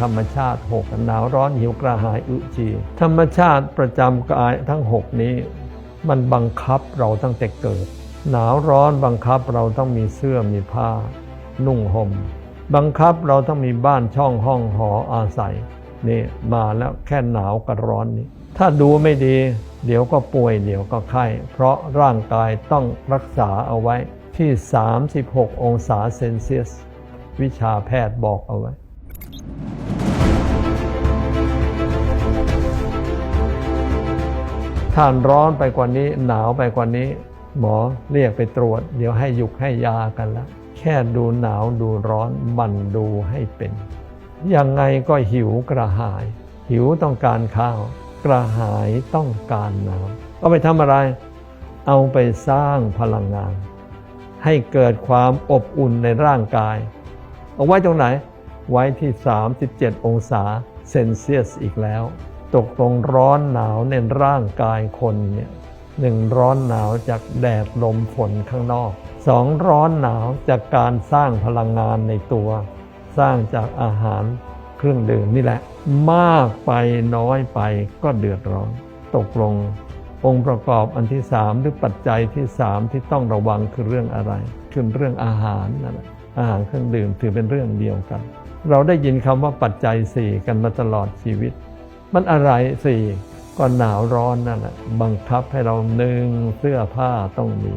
ธรรมชาติหกหนาวร้อนหิวกระหายอึจี ธรรมชาติประจำกายทั้งหกนี้ มันบังคับเราตั้งแต่เกิด หนาวร้อนบังคับเราต้องมีเสื้อมีผ้า นุ่งห่ม บังคับเราต้องมีบ้านช่องห้องหออาศัยนี่มาแล้วแค่หนาวกับร้อนนี้ ถ้าดูไม่ดี เดี๋ยวก็ป่วยเดี๋ยวก็ไข้ เพราะร่างกายต้องรักษาเอาไว้ที่ 36 องศาเซนเซียส วิชาแพทย์บอกเอาไว้ ถ้าร้อนไปกว่านี้หนาวไปกว่านี้ หมอเรียกไปตรวจ เดี๋ยวให้ยุกให้ยากันละแค่ดูหนาวดูร้อนมันดูให้เป็น ยังไงก็หิวกระหาย หิวต้องการข้าว กระหายต้องการน้ำก็ไปทำอะไร เอาไปสร้างพลังงาน ให้เกิดความอบอุ่นในร่างกาย เอาไว้ตรงไหน ไว้ที่ 37 องศาเซนเซียสอีกแล้ว ตกตรงร้อนหนาวในร่างกายคนเนี่ยหนึ่งร้อนหนาวจากแดดลมฝนข้างนอกสองร้อนหนาวจากการสร้างพลังงานในตัว สร้างจากอาหารเครื่องดื่มนี่แหละ มากไปน้อยไปก็เดือดร้อน ตกลง องค์ประกอบอันที่สามหรือปัจจัยที่สามที่ต้องระวังคือเรื่องอะไร คือเรื่องอาหารนั่นแหละอาหารเครื่องดื่มถือเป็นเรื่องเดียวกัน เราได้ยินคำว่าปัจจัยสี่กันมาตลอดชีวิต มันอะไรสี่ก็หนาวร้อนนั่นแหละบังคับให้เราหนึ่งเสื้อผ้าต้องมี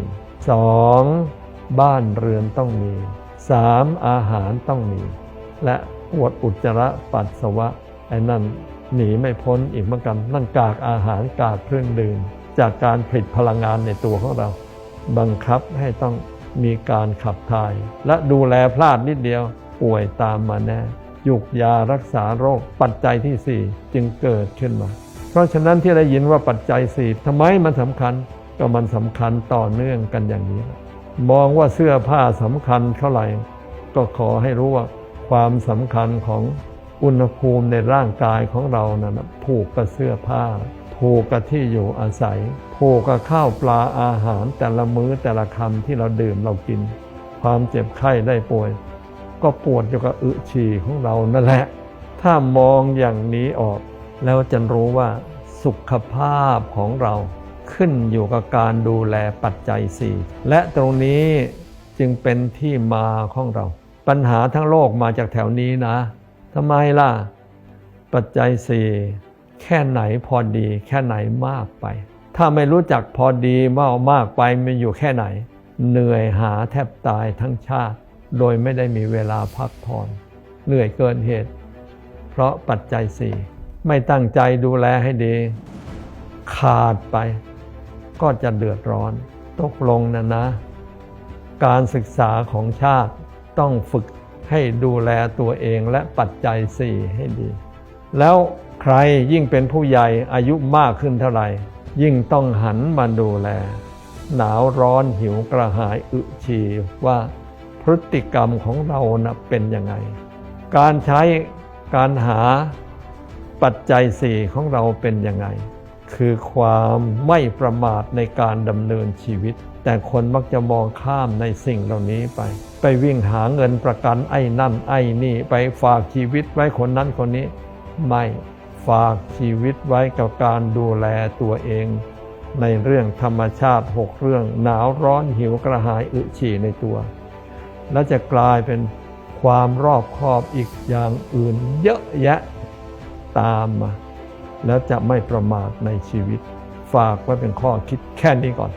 สองบ้านเรือนต้องมีสามอาหารต้องมี และปวดอุจจาระปัสสาวะไอ้นั่นหนีไม่พ้นอีกเหมือนกันนั่นกากอาหารกากเครื่องดื่มจากการผลิตพลังงานในตัวของเรา บังคับให้ต้องมีการขับถ่าย และดูแลพลาดนิดเดียวป่วยตามมาแน่ ยุกยารักษาโรค ปัจจัยที่ 4 จึงเกิดขึ้นมา เพราะฉะนั้นที่ได้ยินว่าปัจจัย 4ทำไมมันสำคัญก็มันสำคัญต่อเนื่องกันอย่างนี้ มองว่าเสื้อผ้าสำคัญเท่าไหร่ ก็ขอให้รู้ว่าความสำคัญของอุณหภูมิในร่างกายของเรานะ่ะผูกกับเสื้อผ้า ผูกกับที่อยู่อาศัย ผูกกับข้าวปลาอาหารแต่ละมื้อแต่ละคำที่เราดื่มเรากิน ความเจ็บไข้ได้ป่วย ก็ปวดอยู่กับอึฉี่ของเรานั่นแหละ ถ้ามองอย่างนี้ออก แล้วจะรู้ว่าสุขภาพของเราขึ้นอยู่กับการดูแลปัจจัยสี่และตรงนี้จึงเป็นที่มาของเรา ปัญหาทั้งโลกมาจากแถวนี้นะทำไมล่ะ ปัจจัยสี่แค่ไหนพอดี แค่ไหนมากไป ถ้าไม่รู้จักพอดีมากมากไปมันอยู่แค่ไหน เหนื่อยหาแทบตายทั้งชาติ โดยไม่ได้มีเวลาพักผ่อนเหนื่อยเกินเหตุ เพราะปัจจัยสี่ไม่ตั้งใจดูแลให้ดี ขาดไป ก็จะเดือดร้อน ตกลงนะนะ การศึกษาของชาติต้องฝึกให้ดูแลตัวเองและปัจจัยสี่ให้ดี แล้วใครยิ่งเป็นผู้ใหญ่อายุมากขึ้นเท่าไหร่ ยิ่งต้องหันมาดูแล หนาวร้อนหิวกระหายอึฉีว่า พฤติกรรมของเรานะเป็นยังไง การใช้การหาปัจจัยสี่ของเราเป็นยังไง คือความไม่ประมาทในการดำเนินชีวิต แต่คนมักจะมองข้ามในสิ่งเหล่านี้ไป ไปวิ่งหาเงินประกันไอ้นั่นไอ้นี่ไปฝากชีวิตไว้คนนั้นคนนี้ ไม่ฝากชีวิตไว้กับการดูแลตัวเอง ในเรื่องธรรมชาติหกเรื่อง หนาวร้อนหิวกระหายอึฉี่ในตัว และจะกลายเป็นความรอบคอบอีกอย่างอื่นเยอะแยะตามมา แล้วจะไม่ประมาทในชีวิต ฝากไว้เป็นข้อคิดแค่นี้ก่อน